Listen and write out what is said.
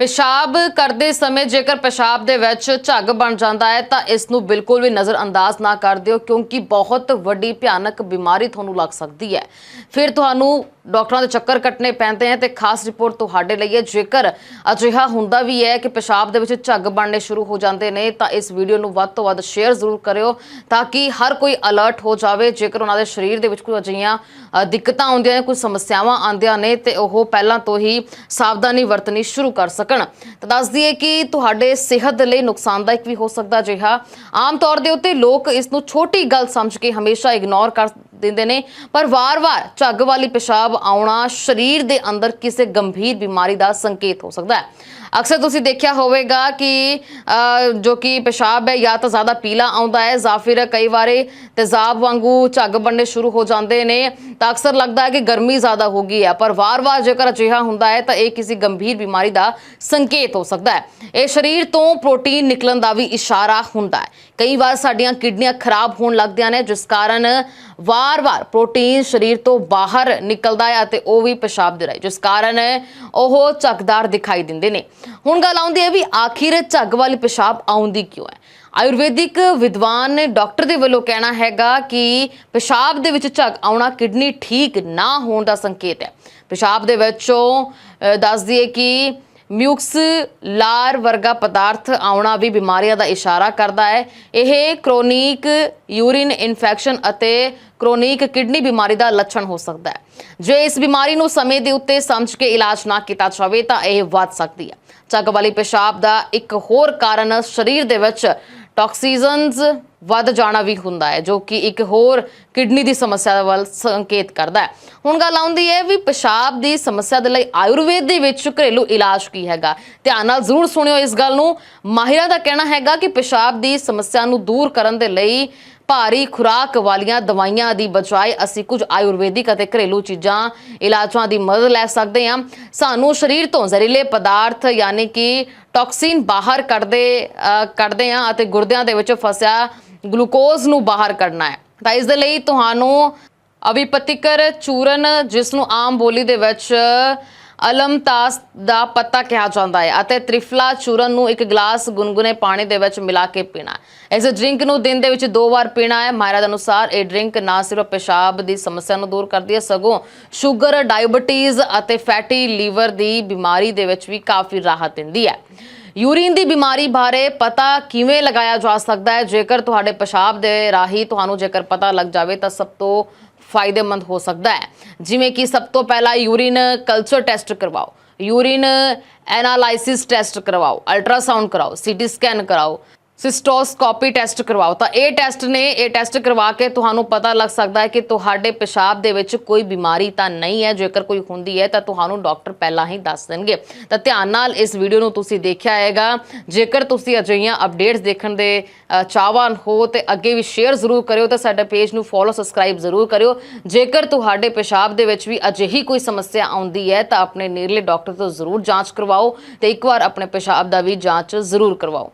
ਪਿਸ਼ਾਬ ਕਰਦੇ ਸਮੇਂ ਜੇਕਰ ਪਿਸ਼ਾਬ ਦੇ ਵਿੱਚ ਝੱਗ ਬਣ ਜਾਂਦਾ ਹੈ, ਤਾਂ ਇਸ ਨੂੰ ਬਿਲਕੁਲ ਵੀ ਨਜ਼ਰ ਅੰਦਾਜ਼ ਨਾ ਕਰ ਦਿਓ, ਕਿਉਂਕਿ ਬਹੁਤ ਵੱਡੀ ਭਿਆਨਕ ਬਿਮਾਰੀ ਤੁਹਾਨੂੰ ਲੱਗ ਸਕਦੀ ਹੈ। ਫਿਰ ਤੁਹਾਨੂੰ ਡਾਕਟਰਾਂ ਦੇ ਚੱਕਰ ਕੱਟਣੇ ਪੈਂਦੇ ਆ ਤੇ ਖਾਸ ਰਿਪੋਰਟ ਤੁਹਾਡੇ ਲਈ ਹੈ। ਜੇਕਰ ਅਜਿਹਾ ਹੁੰਦਾ ਵੀ ਹੈ ਕਿ ਪਿਸ਼ਾਬ ਦੇ ਵਿੱਚ ਝੱਗ ਬਣਨੇ ਸ਼ੁਰੂ ਹੋ ਜਾਂਦੇ ਨੇ, ਤਾਂ ਇਸ ਵੀਡੀਓ ਨੂੰ ਵੱਧ ਤੋਂ ਵੱਧ ਸ਼ੇਅਰ ਜ਼ਰੂਰ ਕਰਿਓ ਤਾਂ ਕਿ ਹਰ ਕੋਈ ਅਲਰਟ ਹੋ ਜਾਵੇ। ਜੇਕਰ ਉਹਨਾਂ ਦੇ ਸਰੀਰ ਦੇ ਵਿੱਚ ਕੋਈ ਅਜਿਹੀਆਂ ਦਿੱਕਤਾਂ ਆਉਂਦੀਆਂ ਨੇ, ਕੋਈ ਸਮੱਸਿਆਵਾਂ ਆਉਂਦੀਆਂ ਨੇ, ਤੇ ਉਹ ਪਹਿਲਾਂ ਤੋਂ ਹੀ ਸਾਵਧਾਨੀ ਵਰਤਣੀ ਸ਼ੁਰੂ ਕਰ ਸਕਣ। ਤਾਂ ਦੱਸ ਦਈਏ ਕਿ ਤੁਹਾਡੇ ਸਿਹਤ ਦੇ ਲਈ ਨੁਕਸਾਨਦਾਇਕ ਵੀ ਹੋ ਸਕਦਾ ਜਿਹਾ ਆਮ ਤੌਰ ਦੇ ਉੱਤੇ ਲੋਕ ਇਸ ਨੂੰ ਛੋਟੀ ਗੱਲ ਸਮਝ ਕੇ ਹਮੇਸ਼ਾ ਇਗਨੋਰ ਕਰ ਦਿੰਦੇ ਨੇ। ਪਰ ਵਾਰ-ਵਾਰ ਝੱਗ ਵਾਲੀ ਪਿਸ਼ਾਬ ਆਉਣਾ ਸਰੀਰ ਦੇ ਅੰਦਰ ਕਿਸੇ ਗੰਭੀਰ ਬਿਮਾਰੀ ਦਾ ਸੰਕੇਤ ਹੋ ਸਕਦਾ ਹੈ। ਅਕਸਰ ਤੁਸੀਂ ਦੇਖਿਆ ਹੋਵੇਗਾ ਕਿ ਜੋ ਕਿ ਪਿਸ਼ਾਬ ਹੈ, ਜਾਂ ਤਾਂ ਜ਼ਿਆਦਾ ਪੀਲਾ ਆਉਂਦਾ ਹੈ, ਜਾਂ ਫਿਰ ਕਈ ਵਾਰੇ ਤੇਜ਼ਾਬ ਵਾਂਗੂ ਝੱਗ ਬਣਨੇ ਸ਼ੁਰੂ ਹੋ ਜਾਂਦੇ ਨੇ, ਤਾਂ ਅਕਸਰ ਲੱਗਦਾ ਹੈ ਕਿ ਗਰਮੀ ਜ਼ਿਆਦਾ ਹੋ ਗਈ ਹੈ। ਪਰ ਵਾਰ-ਵਾਰ ਜੇਕਰ ਅਜਿਹਾ ਹੁੰਦਾ ਹੈ, ਤਾਂ ਇਹ ਕਿਸੇ ਗੰਭੀਰ ਬਿਮਾਰੀ ਦਾ ਸੰਕੇਤ ਹੋ ਸਕਦਾ ਹੈ। ਇਹ ਸਰੀਰ ਤੋਂ ਪ੍ਰੋਟੀਨ ਨਿਕਲਣ ਦਾ ਵੀ ਇਸ਼ਾਰਾ ਹੁੰਦਾ ਹੈ। ਕਈ ਵਾਰ ਸਾਡੀਆਂ ਕਿਡਨੀਆਂ ਖਰਾਬ ਹੋਣ ਲੱਗਦੀਆਂ ਨੇ, ਜਿਸ ਕਾਰਨ ਵਾਰ-ਵਾਰ ਪ੍ਰੋਟੀਨ ਸਰੀਰ ਤੋਂ ਬਾਹਰ ਨਿਕਲਦਾ ਹੈ ਅਤੇ ਉਹ ਵੀ ਪਿਸ਼ਾਬ ਦੇ ਰਾਹੀਂ, ਜਿਸ ਕਾਰਨ ਉਹ ਝੱਗਦਾਰ ਦਿਖਾਈ ਦਿੰਦੇ ਨੇ। ਹੁਣ ਗੱਲ ਆਉਂਦੀ ਹੈ ਵੀ ਆਖਿਰ ਝੱਗ ਵਾਲੀ ਪਿਸ਼ਾਬ ਆਉਂਦੀ ਕਿਉਂ ਹੈ? ਆਯੁਰਵੈਦਿਕ ਵਿਦਵਾਨ ਡਾਕਟਰ ਦੇ ਵੱਲੋਂ ਕਹਿਣਾ ਹੈਗਾ ਕਿ ਪਿਸ਼ਾਬ ਦੇ ਵਿੱਚ ਝੱਗ ਆਉਣਾ ਕਿਡਨੀ ਠੀਕ ਨਾ ਹੋਣ ਦਾ ਸੰਕੇਤ ਹੈ। ਪਿਸ਼ਾਬ ਦੇ ਵਿੱਚੋਂ ਅ, ਦੱਸ ਦਈਏ ਕਿ ਮਿਊਕਸ ਲਾਰ ਵਰਗਾ ਪਦਾਰਥ ਆਉਣਾ ਵੀ ਬਿਮਾਰੀਆਂ ਦਾ ਇਸ਼ਾਰਾ ਕਰਦਾ ਹੈ। ਇਹ ਕ੍ਰੋਨਿਕ ਯੂਰਿਨ ਇਨਫੈਕਸ਼ਨ ਅਤੇ ਕ੍ਰੋਨਿਕ ਕਿਡਨੀ ਬਿਮਾਰੀ ਦਾ ਲੱਛਣ ਹੋ ਸਕਦਾ ਹੈ। ਜੇ ਇਸ ਬਿਮਾਰੀ ਨੂੰ ਸਮੇਂ ਦੇ ਉੱਤੇ ਸਮਝ ਕੇ ਇਲਾਜ ਨਾ ਕੀਤਾ ਜਾਵੇ ਤਾਂ ਇਹ ਵੱਧ ਸਕਦੀ ਹੈ। ਝੱਗ ਵਾਲੀ ਪਿਸ਼ਾਬ ਦਾ ਇੱਕ ਹੋਰ ਕਾਰਨ ਸਰੀਰ ਦੇ ਵਿੱਚ ਟੌਕਸਿਜ਼ਨਸ ਵੱਧ ਜਾਣਾ ਵੀ ਹੁੰਦਾ ਹੈ, ਜੋ ਕਿ ਇੱਕ ਹੋਰ ਕਿਡਨੀ ਦੀ ਸਮੱਸਿਆ ਵੱਲ ਸੰਕੇਤ ਕਰਦਾ ਹੈ। ਹੁਣ ਗੱਲ ਆਉਂਦੀ ਹੈ ਵੀ ਪਿਸ਼ਾਬ ਦੀ ਸਮੱਸਿਆ ਦੇ ਲਈ ਆਯੁਰਵੇਦ ਦੇ ਵਿੱਚ ਘਰੇਲੂ ਇਲਾਜ ਕੀ ਹੈਗਾ। ਧਿਆਨ ਨਾਲ ਜ਼ਰੂਰ ਸੁਣਿਓ ਇਸ ਗੱਲ ਨੂੰ। ਮਾਹਿਰਾਂ ਦਾ ਕਹਿਣਾ ਹੈਗਾ ਕਿ ਪਿਸ਼ਾਬ ਦੀ ਸਮੱਸਿਆ ਨੂੰ ਦੂਰ ਕਰਨ ਦੇ ਲਈ ਭਾਰੀ ਖੁਰਾਕ ਵਾਲੀਆਂ ਦਵਾਈਆਂ ਦੀ ਬਜਾਏ ਅਸੀਂ ਕੁਝ ਆਯੁਰਵੈਦਿਕ ਅਤੇ ਘਰੇਲੂ ਚੀਜ਼ਾਂ, ਇਲਾਜਾਂ ਦੀ ਮਦਦ ਲੈ ਸਕਦੇ ਹਾਂ। ਸਾਨੂੰ ਸਰੀਰ ਤੋਂ ਜ਼ਹਿਰੀਲੇ ਪਦਾਰਥ ਯਾਨੀ ਕਿ ਟੌਕਸਿਨ ਬਾਹਰ ਕੱਢਦੇ ਕੱਢਦੇ ਹਾਂ ਅਤੇ ਗੁਰਦਿਆਂ ਦੇ ਵਿੱਚ ਫਸਿਆ ਗਲੂਕੋਜ਼ ਨੂੰ ਬਾਹਰ ਕੱਢਣਾ ਹੈ। ਤਾਂ ਇਸ ਦੇ ਲਈ ਤੁਹਾਨੂੰ ਅਵਿਪਤਿਕਰ ਚੂਰਨ, ਜਿਸ ਨੂੰ ਆਮ ਬੋਲੀ ਦੇ ਵਿੱਚ ਅਲਮਤਾਸ ਦਾ ਪੱਤਾ ਕਿਹਾ ਜਾਂਦਾ ਹੈ ਅਤੇ ਤ੍ਰਿਫਲਾ ਚੂਰਨ ਨੂੰ ਇੱਕ ਗਲਾਸ ਗੁਨਗੁਨੇ ਪਾਣੀ ਦੇ ਵਿੱਚ ਮਿਲਾ ਕੇ ਪੀਣਾ ਇਸ ਡਰਿੰਕ ਨੂੰ ਦਿਨ ਦੇ ਵਿੱਚ ਦੋ ਵਾਰ ਪੀਣਾ ਹੈ। ਮਾਹਿਰਾਂ ਦੇ ਅਨੁਸਾਰ ਇਹ ਡਰਿੰਕ ਨਾ ਸਿਰਫ ਪਿਸ਼ਾਬ ਦੀ ਸਮੱਸਿਆ ਨੂੰ ਦੂਰ ਕਰਦੀ ਹੈ, ਸਗੋਂ ਸ਼ੂਗਰ, ਡਾਇਬਟੀਜ਼ ਅਤੇ ਫੈਟੀ ਲੀਵਰ ਦੀ ਬਿਮਾਰੀ ਦੇ ਵਿੱਚ ਵੀ ਕਾਫੀ ਰਾਹਤ ਦਿੰਦੀ ਹੈ। ਯੂਰੀਨ ਦੀ ਬਿਮਾਰੀ ਬਾਰੇ ਪਤਾ ਕਿਵੇਂ ਲਗਾਇਆ ਜਾ ਸਕਦਾ ਹੈ? ਜੇਕਰ ਤੁਹਾਡੇ ਪਿਸ਼ਾਬ ਦੇ ਰਾਹੀਂ ਤੁਹਾਨੂੰ ਜੇਕਰ ਪਤਾ ਲੱਗ ਜਾਵੇ ਤਾਂ ਸਭ ਤੋਂ ਫਾਇਦੇਮੰਦ ਹੋ ਸਕਦਾ ਹੈ। ਜਿਵੇਂ ਕਿ ਸਭ ਤੋਂ ਪਹਿਲਾਂ ਯੂਰੀਨ ਕਲਚਰ ਟੈਸਟ ਕਰਵਾਓ। ਯੂਰੀਨ ਐਨਾਲਾਈਸਿਸ ਟੈਸਟ ਕਰਵਾਓ ਅਲਟਰਾਸਾਊਂਡ ਕਰਾਓ ਸੀਟੀ ਸਕੈਨ ਕਰਾਓ। ਸਿਸਟੋਸਕੋਪੀ ਟੈਸਟ ਕਰਵਾਓ। ਤਾਂ ਇਹ ਟੈਸਟ ਨੇ, ਇਹ ਟੈਸਟ ਕਰਵਾ ਕੇ ਤੁਹਾਨੂੰ ਪਤਾ ਲੱਗ ਸਕਦਾ ਹੈ ਕਿ ਤੁਹਾਡੇ ਪਿਸ਼ਾਬ ਦੇ ਵਿੱਚ ਕੋਈ ਬਿਮਾਰੀ ਤਾਂ ਨਹੀਂ ਹੈ। ਜੇਕਰ ਕੋਈ ਹੁੰਦੀ ਹੈ ਤਾਂ ਤੁਹਾਨੂੰ ਡਾਕਟਰ ਪਹਿਲਾਂ ਹੀ ਦੱਸ ਦੇਣਗੇ। ਤਾਂ ਧਿਆਨ ਨਾਲ ਇਸ ਵੀਡੀਓ ਨੂੰ ਤੁਸੀਂ ਦੇਖਿਆ ਹੈਗਾ ਜੇਕਰ ਤੁਸੀਂ ਅਜਿਹੀਆਂ ਅਪਡੇਟਸ ਦੇਖਣ ਦੇ ਚਾਹਵਾਨ ਹੋ ਤੇ ਅੱਗੇ ਵੀ ਸ਼ੇਅਰ ਜ਼ਰੂਰ ਕਰਿਓ ਤੇ ਸਾਡੇ ਪੇਜ ਨੂੰ ਫੋਲੋ ਸਬਸਕ੍ਰਾਈਬ ਜ਼ਰੂਰ ਕਰਿਓ। ਜੇਕਰ ਤੁਹਾਡੇ ਪਿਸ਼ਾਬ ਦੇ ਵਿੱਚ ਵੀ ਅਜਿਹੀ ਕੋਈ ਸਮੱਸਿਆ ਆਉਂਦੀ ਹੈ ਤਾਂ ਆਪਣੇ ਨੇੜਲੇ ਡਾਕਟਰ ਤੋਂ ਜ਼ਰੂਰ ਜਾਂਚ ਕਰਵਾਓ ਤੇ ਇੱਕ ਵਾਰ ਆਪਣੇ ਪਿਸ਼ਾਬ ਦਾ ਵੀ ਜਾਂਚ ਜ਼ਰੂਰ ਕਰਵਾਓ।